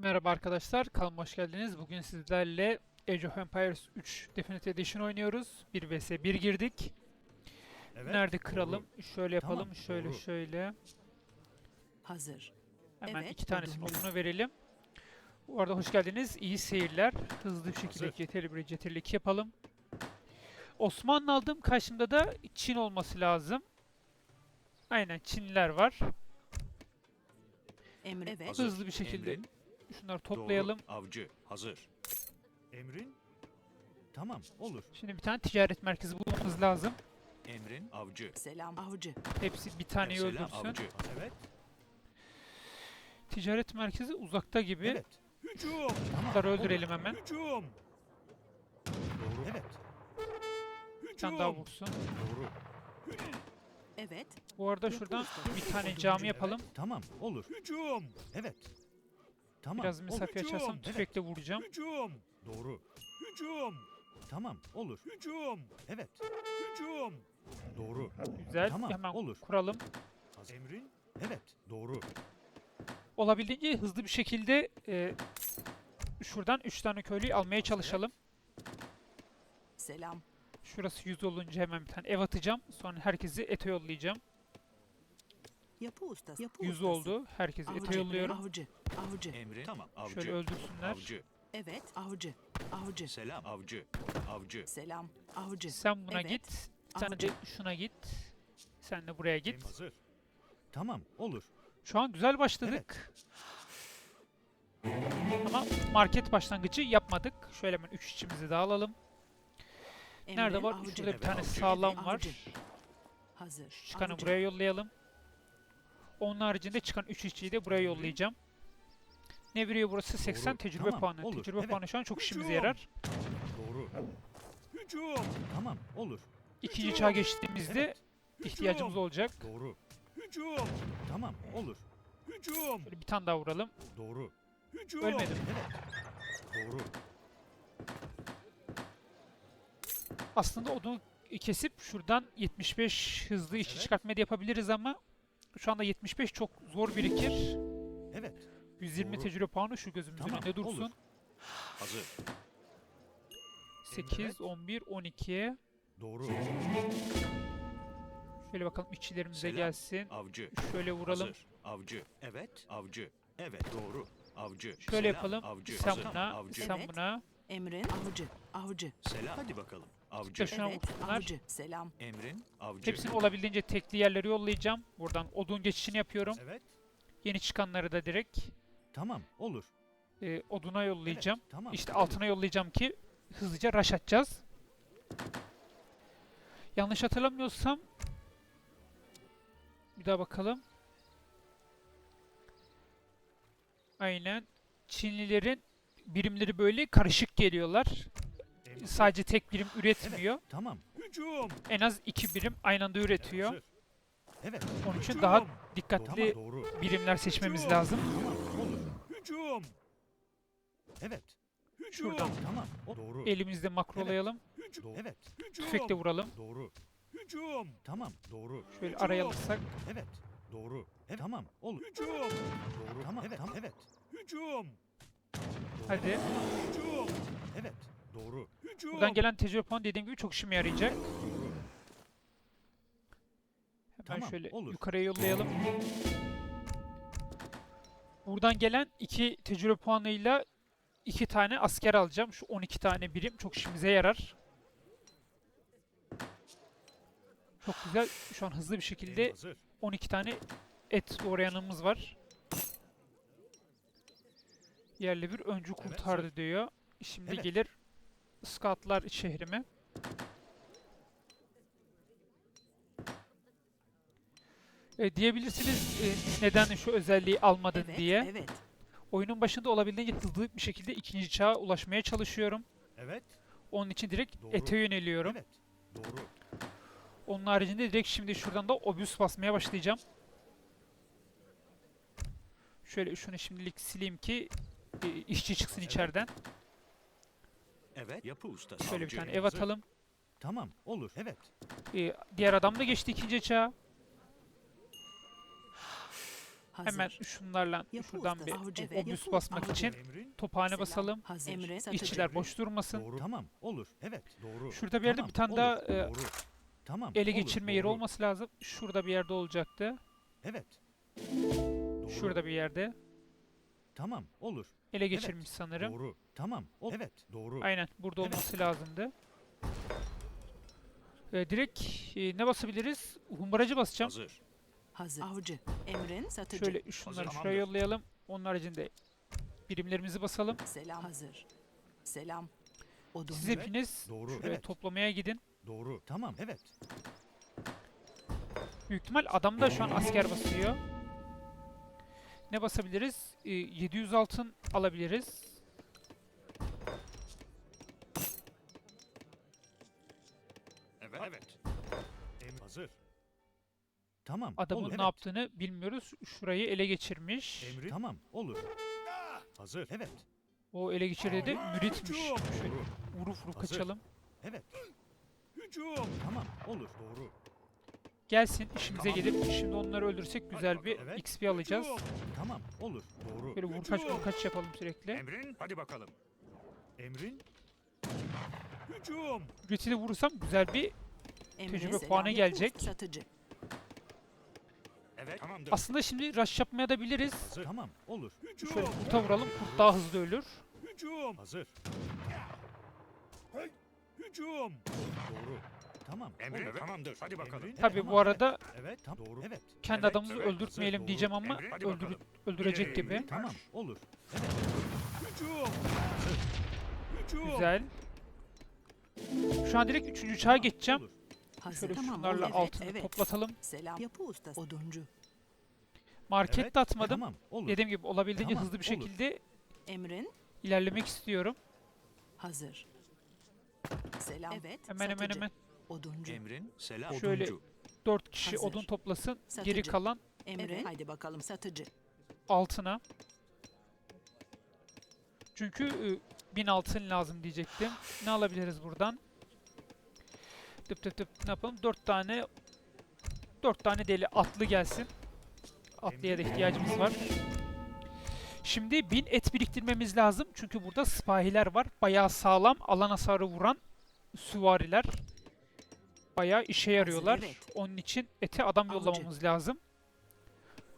Merhaba arkadaşlar, kanalıma hoş geldiniz. Bugün sizlerle Age of Empires 3 Definitive Edition oynuyoruz. 1 vs 1 girdik. Evet. Nerede kıralım? Şöyle yapalım, Tamam, şöyle doğru. şöyle. Hazır. Hemen Evet, iki tanesinin odunu verelim. Bu arada hoş geldiniz. İyi seyirler. Hızlı bir şekilde 1 CTRL 2 yapalım. Osmanlı aldım. Karşımda da Çin olması lazım. Aynen Çinliler var. Emre evet. Hızlı bir şekilde Emrin. Şunları toplayalım. Doğru. Avcı. Hazır. Emrin? Tamam, olur. Şimdi bir tane ticaret merkezi bulmamız lazım. Emrin. Avcı. Selam avcı. Hepsi bir taneyi Selam öldürsün. avcı. Evet. Ticaret merkezi uzakta gibi. Evet. Hücum. Tamam, Bunları olur. öldürelim hemen. Hücum. Doğru. Evet. Bir tane daha Hücum. vursun. Doğru. Evet. Bu arada şuradan bir tane cami yapalım. Tamam, olur. Hücum. Evet. Tamam. Biraz mesafe Hücum. açarsam Evet. tüfekle vuracağım. Hücum. Doğru. Hücum. Tamam, olur. Hücum. Evet. Hücum. Doğru. Güzel. Tamam, Hemen olur. kuralım. Emrin? Evet, doğru. Olabildiğince hızlı bir şekilde e, şuradan 3 tane köylüyü almaya çalışalım. Selam. Şurası 100 olunca hemen bir tane ev atacağım. Sonra herkesi ete yollayacağım. Yapı ustası. Yapı 100 ustası. oldu. Herkesi ete Avcı. yolluyorum. Avcı. Avcı. Emrin. Tamam. Avcı. Şöyle öldürsünler. Avcı. Evet. Avcı. Avcı. Selam. Avcı. Avcı. Selam. Avcı. Sen buna Evet. git. Sen de şuna git. Sen de buraya git. Hazır. Tamam, olur. Şu an güzel başladık. Ama market başlangıcı yapmadık. Şöyle hemen 3 içimizi de alalım. Emre, Nerede var? Avcı. Şurada bir Evet, tane sağlam Evet, var. Hazır. Çıkanı Avcı. buraya yollayalım. Onun haricinde çıkan 3 işçiyi de buraya yollayacağım. Ne veriyor burası? 80 Doğru. tecrübe Tamam, puanı. olur. Tecrübe Evet. puanı şu an çok işimize yarar. Doğru. Hücum. Tamam, olur. İkinci çağa geçtiğimizde Evet. ihtiyacımız Hücum. olacak. Doğru. Hücum. Tamam, olur. Hücum. Şöyle bir tane daha vuralım. Doğru. Hücum. Ölmedim. Evet. Doğru. Aslında odunu kesip şuradan 75 hızlı işçi Evet. çıkartma da yapabiliriz ama şu anda 75 çok zor birikir. Evet. 120 Doğru. tecrübe puanı şu gözümüzün Tamam, önünde dursun. olur. Hazır. 8, Evet. 11, 12. Doğru. Şöyle bakalım işçilerimize Selam. gelsin. Avcı. Şöyle vuralım. Hazır. Avcı. Evet. Avcı. Evet. Doğru. Avcı. Şöyle Selam. yapalım. Avcı. Sen Hazır. buna, Avcı. sen Evet. buna. Emre. Avcı. Avcı. Selam. Hadi bakalım. Avcı. Evet. vursunlar. Avcı. Selam. Emrin. Avcı. Hepsini olabildiğince tekli yerlere yollayacağım. Buradan odun geçişini yapıyorum. Evet. Yeni çıkanları da direkt Tamam, olur. e, oduna yollayacağım. Evet, tamam. İşte altına yollayacağım ki hızlıca rush atacağız. Yanlış hatırlamıyorsam bir daha bakalım. Aynen. Çinlilerin birimleri böyle karışık geliyorlar. Sadece tek birim üretmiyor. Tamam. Hücum. En az iki birim aynı anda üretiyor. Evet. Onun için Hücum. daha dikkatli doğru. birimler seçmemiz Hücum. lazım. Hücum. Evet. Hücum. Şuradan. Tamam, o doğru. Elimizde makrolayalım. Evet. Hücum. Tüfekle vuralım. Doğru. Hücum. Tamam, doğru. Şöyle Hücum. araya alırsak. Evet. Doğru. Evet. Tamam, olur. Hücum. Doğru. Tamam, evet. Tamam, evet. Hücum. Hadi. Hücum. Evet. Doğru. Hücum. Buradan gelen tecrübe puanı dediğim gibi çok işime yarayacak. Doğru. Hemen Tamam, şöyle olur. yukarıya yollayalım. Buradan gelen iki tecrübe puanıyla iki tane asker alacağım. Şu 12 tane birim çok işimize yarar. Çok güzel. Şu an hızlı bir şekilde Hazır. 12 tane et doğrayanımız var. Yerli bir öncü kurtardı diyor. Şimdi Evet. gelir Skatlar şehrime. E, diyebilirsiniz e, neden şu özelliği almadın Evet. diye. Evet. Oyunun başında olabildiğince hızlı bir şekilde ikinci çağa ulaşmaya çalışıyorum. Evet. Onun için direkt Doğru. ete yöneliyorum. Evet. Doğru. Onun haricinde direkt şimdi şuradan da obüs basmaya başlayacağım. Şöyle şunu şimdilik sileyim ki e, işçi çıksın Evet. içeriden. Evet. Yapı ustası. Şöyle bir tane ev atalım. Tamam, olur. Evet. E, diğer adam da geçti ikinci çağa. Hazır. Hemen şunlarla Yapı şuradan ustası. bir Avcı. obüs Evet. basmak Avcı. için Emrin. tophane Selam. basalım. Hazır. Emre İşçiler boş durmasın. Doğru. Tamam. Olur. Evet. Doğru. Şurada bir yerde Tamam, bir tane daha e, Doğru. Tamam. ele olur, geçirme yeri doğru. olması lazım. Şurada bir yerde olacaktı. Evet. Doğru. Şurada bir yerde. Tamam. Olur. Ele geçirmiş sanırım. Doğru. Tamam. ol- Evet. Doğru. Aynen burada Evet. olması lazımdı. E, direkt e, ne basabiliriz? Humbaracı basacağım. Hazır. Hazır. Avcı. Emrin satıcı. Şöyle şunları Hazır. şuraya yollayalım. Onun haricinde birimlerimizi basalım. Selam. Hazır. Selam. Odun. Siz hepiniz Doğru. şuraya Evet. toplamaya gidin. Doğru. Tamam. Evet. Büyük ihtimal adam da şu an asker basıyor. Ne basabiliriz? Ee, 700 altın alabiliriz. Evet. Evet. Emir hazır. Tamam. Adamın olur, ne evet. yaptığını bilmiyoruz. Şurayı ele geçirmiş. Emri. Tamam. Olur. Hazır. Evet. O ele geçirdiği de müritmiş. Şöyle Doğru. vurup vurup Hazır. kaçalım. Evet. Hücum. Tamam. Olur. Doğru. Gelsin işimize gelip şimdi onları öldürsek güzel bir Evet. XP alacağız. Tamam. Olur. Doğru. Böyle vur kaç vur kaç yapalım sürekli. Emrin hadi bakalım. Emrin. Hücum. De vurursam güzel bir Emrin. tecrübe puanı gelecek. Satıcı. Evet. Tamamdır. aslında şimdi rush yapmaya da biliriz. Hazır. Tamam. Olur. Hücum. Şöyle kurta vuralım. Kurt daha hızlı ölür. Hücum. Hazır. Hücum. Doğru. Tamam. Emrin olur. tamamdır. Hadi bakalım. Tabi Tamam, bu arada Evet. Tam doğru. Evet. kendi Evet, adamımızı evet, öldürtmeyelim doğru. diyeceğim ama hadi öldür- bakalım. öldürecek İleri, gibi. Tamam. Olur. Evet. Hücum. Hücum. Güzel. Şu an direkt 3. çağa geçeceğim. Olur. Hazır. Şöyle Tamam, şunlarla olur. altını evet, evet. toplatalım. Selam. Yapı ustası. Oduncu. Market Evet, de atmadım. Tamam. Olur. Dediğim gibi olabildiğince Tamam, hızlı bir olur. şekilde Emrin. ilerlemek istiyorum. Hazır. Selam. Evet. Hemen hemen satıcı. hemen Oduncu. Emrin selam. Şöyle- Oduncu. 4 kişi Hazır. odun toplasın. Geri Satıcı. kalan Emrin. Haydi bakalım satıcı. altına. Çünkü ı, 1000 altın lazım diyecektim. Ne alabiliriz buradan? Tıp tıp tıp ne yapalım? 4 tane 4 tane deli atlı gelsin. Atlıya da ihtiyacımız var. Şimdi 1000 et biriktirmemiz lazım. Çünkü burada sipahiler var. Bayağı sağlam alan hasarı vuran süvariler. Bayağı işe yarıyorlar. Onun için ete adam Avcı. yollamamız lazım.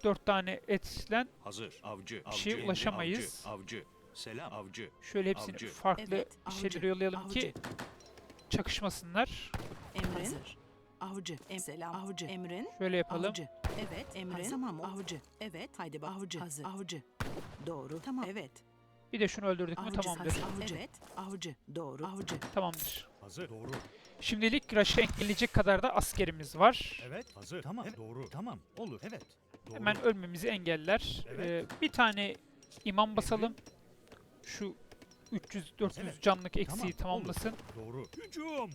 4 tane etle Hazır. Avcı. Bir şeye avcı, ulaşamayız. Avcı. avcı. Selam. Avcı. Şöyle hepsini Avcı. farklı Evet, avcı, şeylere yollayalım ki avcı. çakışmasınlar. Emrin. Hazır. Avcı. Em Selam. Avcı. Emrin. Şöyle yapalım. Avcı. Evet. Emrin. Tamam. Avcı. Evet. Haydi bak. Avcı. Hazır. Avcı. Doğru. Tamam. Evet. Bir de şunu öldürdük mü Avcı. tamamdır. hazır. Avcı. Evet. Avcı. Doğru. Avcı. Tamamdır. Hazır. Doğru. Şimdilik Rush'ı engelleyecek kadar da askerimiz var. Evet. Hazır. Tamam. Evet. Doğru. Tamam. Olur. Evet. Doğru. Hemen ölmemizi engeller. Evet. Ee, bir tane imam basalım. Şu 300-400 Evet. canlık eksiği Tamam, tamamlasın. Doğru. Hücum.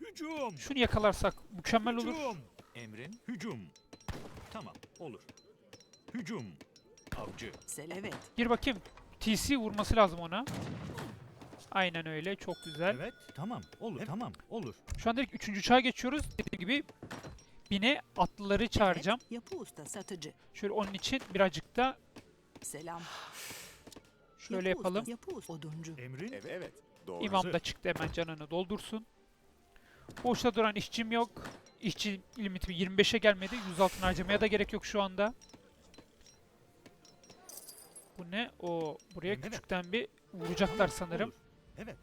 Hücum. Şunu yakalarsak mükemmel olur. Hücum. Emrin hücum. Tamam. Olur. Hücum. Avcı. Selam. Evet. Gir bakayım. TC vurması lazım ona. Aynen öyle. Çok güzel. Evet. Tamam. Olur. Tamam. Olur. Şu an direkt 3. çağa geçiyoruz. Dediğim gibi bine atlıları çağıracağım. Evet. Yapı usta. Satıcı. Şöyle onun için birazcık da Selam. şöyle Yapı usta, yapalım. Yapı usta. Oduncu. Emrin. Evet, evet. Doğru. İmam da çıktı hemen canını doldursun. Boşta duran işçim yok. İşçi limiti 25'e gelmedi. 100 altın harcamaya da gerek yok şu anda. Bu ne? O buraya Evet. küçükten bir vuracaklar sanırım. Olur. Evet.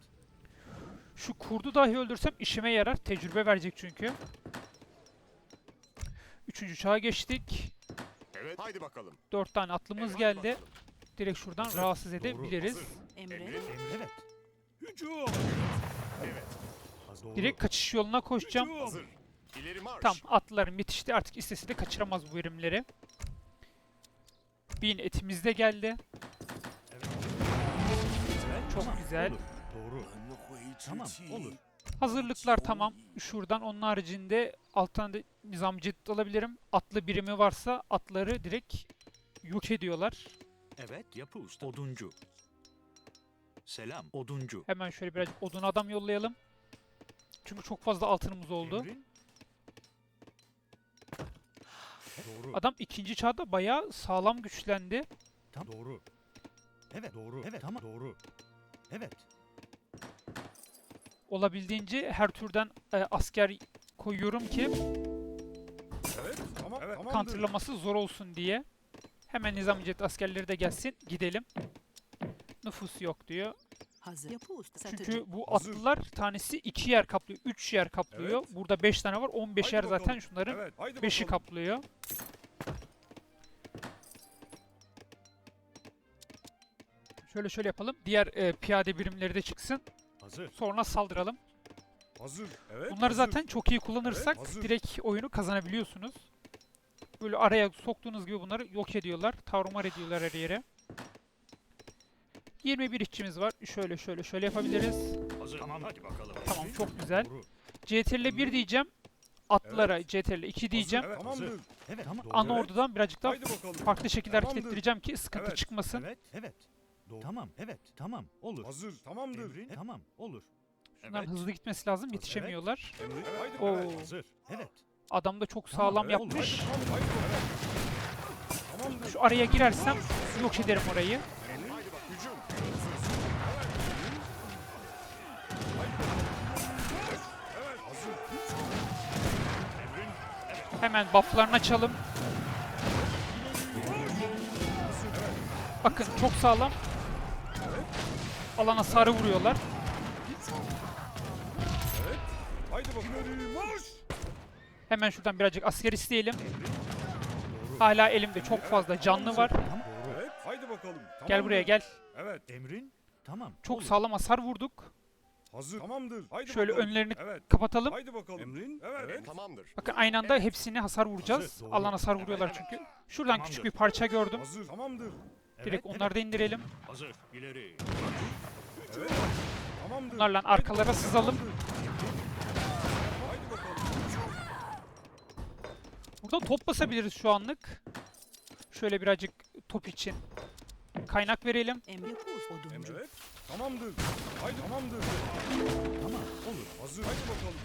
Şu kurdu dahi öldürsem işime yarar. Tecrübe verecek çünkü. Üçüncü çağa geçtik. Evet. Haydi bakalım. Dört tane atlımız Evet, geldi. bakalım. Direkt şuradan Hazır. rahatsız edebiliriz. Emrin. Emrin. Evet. Hücum. Evet. Hazır. Doğru. Direkt kaçış yoluna koşacağım. Hazır. İleri marş. Tam atlılarım yetişti. Artık istese de kaçıramaz bu verimleri. Bin etimiz de geldi. Evet. Çok güzel. Olur. Tamam. Olur. Hazırlıklar tamam. Şuradan onun haricinde alttan da nizam ciddi alabilirim. Atlı birimi varsa atları direkt yok ediyorlar. Evet. Yapı usta. Oduncu. Selam. Oduncu. Hemen şöyle birazcık odun adam yollayalım. Çünkü çok fazla altınımız oldu. Emrin. Doğru. Adam ikinci çağda bayağı sağlam güçlendi. Tam doğru. Evet doğru. Evet tamam doğru. Evet. Olabildiğince her türden e, asker koyuyorum ki Evet. Tamam. Evet. Counterlaması zor olsun diye. Hemen Nizamcet askerleri de gelsin. Gidelim. Nüfus yok diyor. Hazır. Yapı usta. Satıcı. Çünkü bu Hazır. atlılar tanesi 2 yer kaplıyor, 3 yer kaplıyor. Evet. Burada 5 tane var, 15 Haydi yer zaten şunların Evet. Haydi 5'i bakalım. kaplıyor. Şöyle şöyle yapalım. Diğer e, piyade birimleri de çıksın. Hazır. Sonra saldıralım. Hazır. Evet. Bunları hazır. zaten çok iyi kullanırsak Evet, hazır. direkt oyunu kazanabiliyorsunuz. Böyle araya soktuğunuz gibi bunları yok ediyorlar. Tarumar ediyorlar her yere. 21 işçimiz var. Şöyle şöyle şöyle yapabiliriz. Hazır. Tamam hadi bakalım. Tamam çok güzel. CTRL 1 diyeceğim. Atlara CTRL 2 Hazır, diyeceğim. Evet. Tamamdır. Evet tamam. Ana Evet. ordudan birazcık daha farklı şekilde hareket ettireceğim ki sıkıntı Evet. çıkmasın. Evet. Evet. Doğru. Tamam. Evet. Tamam. Olur. Hazır. Tamamdır. Emrin. Tamam. Olur. Şunların Evet. hızlı gitmesi lazım. Yetişemiyorlar. Emrin. Evet. Haydi Oo. bakalım. Hazır. Evet. Adam da çok Tamam, sağlam evet, yapmış. Haydi, tamam, haydi. Tamamdır. Şu araya girersem yok ederim orayı. Haydi bak. Hücum. Evet. Hazır. Hemen bufflarını açalım. Bakın çok sağlam. Alan hasarı vuruyorlar. Evet. Haydi bakalım. Hemen şuradan birazcık asker isteyelim. Hala elimde çok fazla canlı var. Evet. Haydi bakalım. Gel buraya gel. Evet. Emrin. Tamam. Çok olur. sağlam hasar vurduk. Hazır. Tamamdır. Haydi Şöyle bakalım. önlerini Evet. kapatalım. Haydi bakalım. Emrin. Evet. evet. Tamamdır. Bakın aynı anda hepsine hasar vuracağız. Hazır. Alan hasar vuruyorlar çünkü. Şuradan Tamamdır. küçük bir parça gördüm. Hazır. Tamamdır. Direkt evet. onları da indirelim. Hazır. İleri. Evet. Tamamdır. Bunlarla arkalara sızalım. Haydi bakalım. Burada top basabiliriz şu anlık. Şöyle birazcık top için kaynak verelim. Emre. Evet. Tamamdır. Haydi tamamdır. Tamam. Olur. Hazır. Haydi bakalım.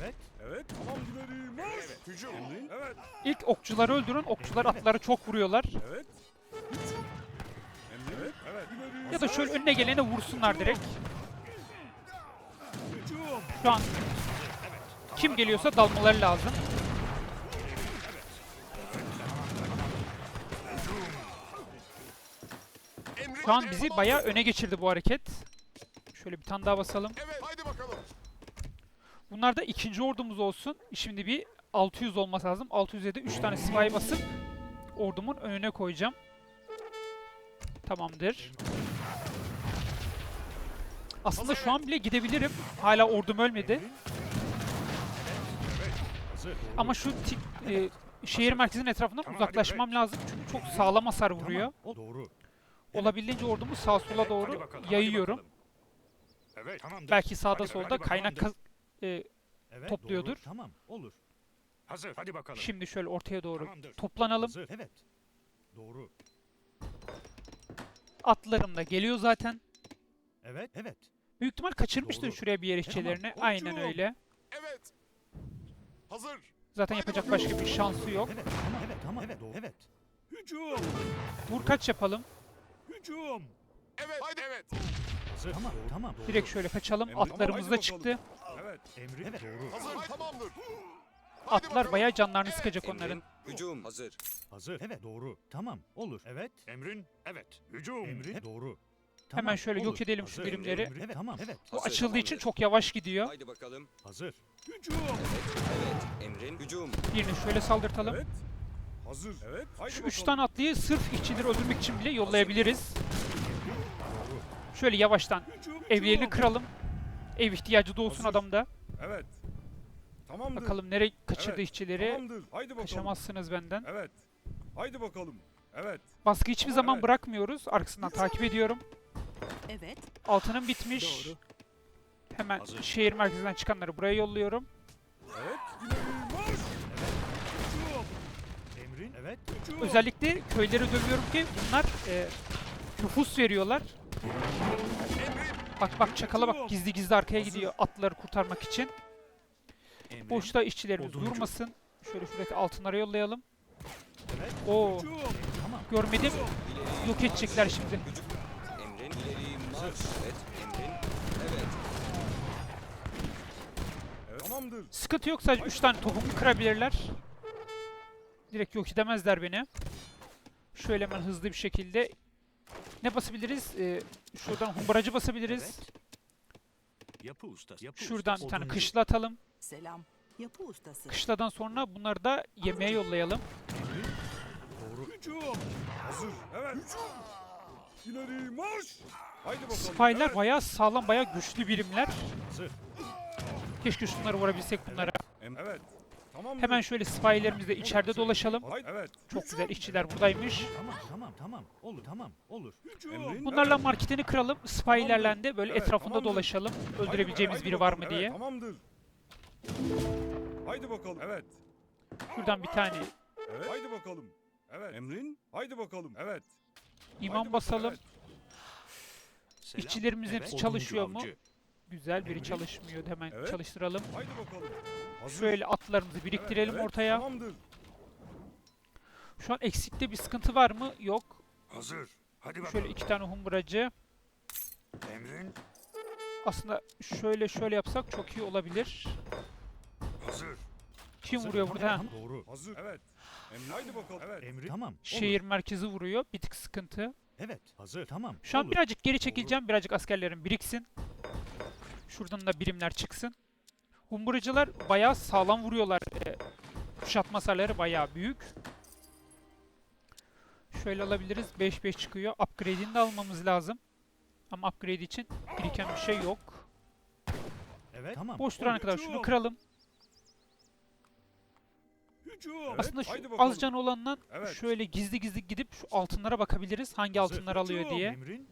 Evet. Evet. Tamam ileri marş. Evet. Hücum. Evet. İlk okçuları öldürün. Okçular atları çok vuruyorlar. Evet. Ya da şöyle önüne gelene vursunlar direkt. Şu an kim geliyorsa dalmaları lazım. Şu an bizi bayağı öne geçirdi bu hareket. Şöyle bir tane daha basalım. Bunlar da ikinci ordumuz olsun. Şimdi bir 600 olması lazım. 600'e de 3 tane sipahi basıp ordumun önüne koyacağım. Tamamdır. Aslında şu an bile gidebilirim. Hala ordum ölmedi. Ama şu ti- e, şehir merkezinin etrafından uzaklaşmam lazım. Çünkü çok sağlam hasar vuruyor. Olabildiğince ordumu sağa sola doğru yayıyorum. Belki sağda solda kaynak e, topluyordur. Tamam. Olur. Hazır. Hadi bakalım. şimdi şöyle ortaya doğru Tamamdır. toplanalım. Hazır. Evet. Doğru. Atlarım da geliyor zaten. Evet. Evet. Büyük ihtimal kaçırmıştır Doğru. şuraya bir yer işçilerini. Tamam, Aynen öyle. Evet. Hazır. Zaten yapacak başka bir şansı yok. Evet. Tamam. Evet. Tamam. Evet. Doğru. Evet. Hücum. Vur kaç yapalım. Hücum. Evet. Haydi evet. Hazır. Tamam. Tamam. Doğru. Direkt şöyle kaçalım. Tamam, Atlarımız haydi da bakalım. çıktı. Evet. Emri. Evet. Doğru. Hazır. Tamamdır. Atlar bayağı canlarını sıkacak onların. Hücum hazır. Hazır. Evet. Doğru. Tamam. Olur. Evet. Emrin. Evet. Hücum. Emri. Doğru. Hemen şöyle yok edelim şu Hazır. birimleri. Emri. Evet. Tamam. Evet. Bu Hazır, açıldığı için tamamdır. çok yavaş gidiyor. Haydi bakalım. Hazır. Hücum. Evet. Emrin hücum. Birini şöyle saldırtalım. Evet. Hazır. Evet. Haydi Şu üç tane atlıyı sırf işçileri öldürmek için bile yollayabiliriz. Şöyle yavaştan Hücum. evlerini kıralım. Ev ihtiyacı doğsun Hazır. adamda. Evet. Tamamdır. Bakalım nereye kaçırdı Evet, işçileri. Tamamdır. Haydi bakalım. Kaçamazsınız benden. Evet. Haydi bakalım. Evet. Baskı hiçbir zaman Evet. bırakmıyoruz. Arkasından takip ediyorum. Evet. Altının bitmiş. Doğru. Hemen Hazır. şehir merkezinden çıkanları buraya yolluyorum. Evet. Emrin. Evet. Özellikle köyleri dövüyorum ki bunlar e, nüfus veriyorlar. Bak bak çakala bak gizli gizli arkaya gidiyor atları kurtarmak için. Boşta işçilerimiz Oduncu. durmasın. Şöyle şuradaki altınlara yollayalım. Evet. Oo. Tamam. görmedim. İleri Yok edecekler şimdi. Emrin ileri marş. Evet. Emrin. Evet. Evet. Tamamdır. Sıkıntı yok sadece 3 tane topumu kırabilirler. Direkt yok edemezler beni. Şöyle hemen hızlı bir şekilde ne basabiliriz? Ee, şuradan humbaracı basabiliriz. Evet. Yapı ustası. Yapı Şuradan ustası. bir tane kışla atalım. Selam. Yapı ustası. Kışladan sonra bunları da yemeğe yollayalım. Doğru. Hücum. Hazır. Evet. İleri marş. Haydi bakalım. Spy'ler Evet. bayağı sağlam, bayağı güçlü birimler. Hazır. Keşke şunları vurabilsek bunlara. Em- Evet. Tamamdır. Hemen şöyle spy'lerimizle içeride dolaşalım. Haydi. Evet. Çok güzel işçiler buradaymış. Tamam tamam tamam. Olur tamam. Olur. Hücum. Bunlarla marketini kıralım. Spy'lerle de böyle Evet, etrafında tamamdır. dolaşalım. Haydi- Öldürebileceğimiz haydi biri var mı diye. Evet, tamamdır. Haydi bakalım. Evet. Şuradan bir tane Evet. Haydi bakalım. Evet. Emrin. Haydi bakalım. Evet. Haydi imam bakalım, basalım. evet. Selam. İşçilerimiz hepsi çalışıyor mu? avcı. Güzel biri çalışmıyor. Hemen Evet. çalıştıralım. Haydi bakalım. Hazır. Şöyle atlarımızı Evet, biriktirelim evet, ortaya. Tamamdır. Şu an eksikte bir sıkıntı var mı? Yok. Hazır. Hadi Şöyle iki tane humburacı. Emrin. Aslında şöyle şöyle yapsak çok iyi olabilir. Hazır. Kim Hazır, vuruyor burada? Tamam, Doğru. Hazır. Evet. Emrin. Haydi bakalım. Evet. Emri. Tamam. Olur. Şehir merkezi vuruyor. Bir tık sıkıntı. Evet. Hazır. Tamam. Şu an olur. birazcık geri çekileceğim. Birazcık askerlerin biriksin. Şuradan da birimler çıksın. Humburacılar bayağı sağlam vuruyorlar. Ee, kuşatma hasarları bayağı büyük. Şöyle alabiliriz. 5-5 çıkıyor. Upgrade'ini de almamız lazım. Ama upgrade için biriken bir şey yok. Evet. Tamam. Boş durana kadar şunu kıralım. Hücum. Aslında şu az can olandan Evet. şöyle gizli gizli gidip şu altınlara bakabiliriz. Hangi Hazır. altınlar alıyor Hücum. diye. Emrin.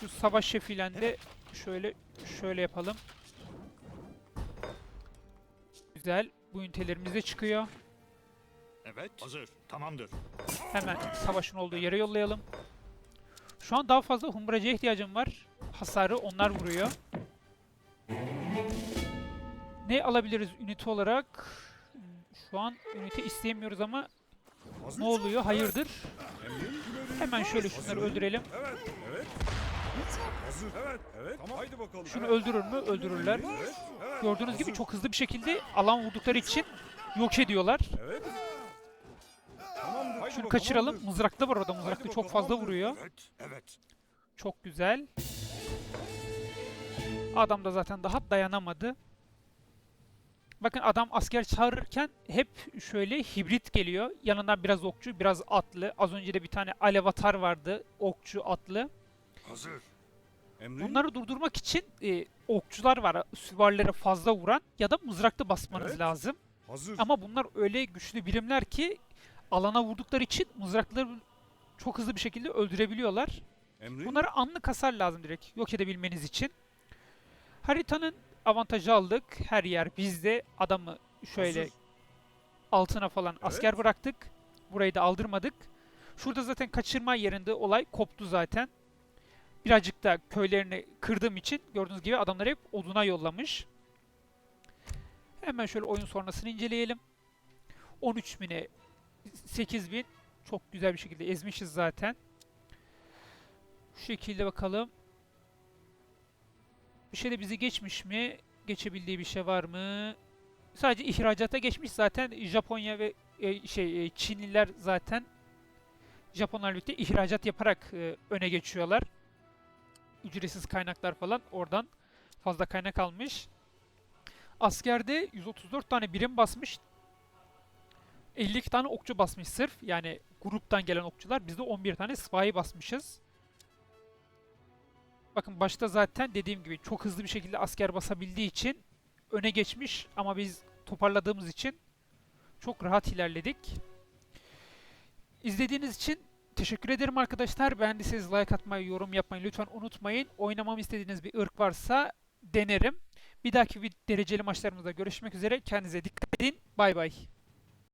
Şu savaş şefiyle de şöyle şöyle yapalım. Güzel. Bu ünitelerimiz de çıkıyor. Evet. Hazır. Tamamdır. Hemen savaşın olduğu yere yollayalım. Şu an daha fazla humbracıya ihtiyacım var. Hasarı onlar vuruyor. Ne alabiliriz ünite olarak? Şu an ünite isteyemiyoruz ama ne oluyor? Hayırdır? Hemen şöyle şunları öldürelim. Şunu öldürür mü? Öldürürler. Gördüğünüz gibi çok hızlı bir şekilde alan vurdukları için yok ediyorlar. Evet. Şunu kaçıralım. Mızraklı var orada. Mızraklı Haydi çok fazla vuruyor. Evet. Evet. Çok güzel. Adam da zaten daha dayanamadı. Bakın adam asker çağırırken hep şöyle hibrit geliyor. Yanından biraz okçu, biraz atlı. Az önce de bir tane alevatar vardı. Okçu, atlı. Hazır. Emrin. Bunları durdurmak için e, okçular var. Süvarileri fazla vuran ya da mızraklı basmanız Evet. lazım. Hazır. Ama bunlar öyle güçlü birimler ki alana vurdukları için mızrakları çok hızlı bir şekilde öldürebiliyorlar. Emrin. Bunlara anlık hasar lazım direkt yok edebilmeniz için. Haritanın avantajı aldık. Her yer bizde. Adamı şöyle Hazır. altına falan Evet. asker bıraktık. Burayı da aldırmadık. Şurada zaten kaçırma yerinde olay koptu zaten. Birazcık da köylerini kırdığım için gördüğünüz gibi adamları hep oduna yollamış. Hemen şöyle oyun sonrasını inceleyelim. 13 bine 8 bin çok güzel bir şekilde ezmişiz zaten. Şu şekilde bakalım. Bir şey de bizi geçmiş mi? Geçebildiği bir şey var mı? Sadece ihracata geçmiş zaten. Japonya ve e, şey e, Çinliler zaten Japonlarla birlikte ihracat yaparak e, öne geçiyorlar. Ücretsiz kaynaklar falan oradan fazla kaynak almış. Askerde 134 tane birim basmış. 52 tane okçu basmış sırf. Yani gruptan gelen okçular. Biz de 11 tane spy basmışız. Bakın başta zaten dediğim gibi çok hızlı bir şekilde asker basabildiği için öne geçmiş ama biz toparladığımız için çok rahat ilerledik. İzlediğiniz için teşekkür ederim arkadaşlar. Beğendiyseniz like atmayı, yorum yapmayı lütfen unutmayın. Oynamamı istediğiniz bir ırk varsa denerim. Bir dahaki bir dereceli maçlarımızda görüşmek üzere. Kendinize dikkat edin. Bay bay.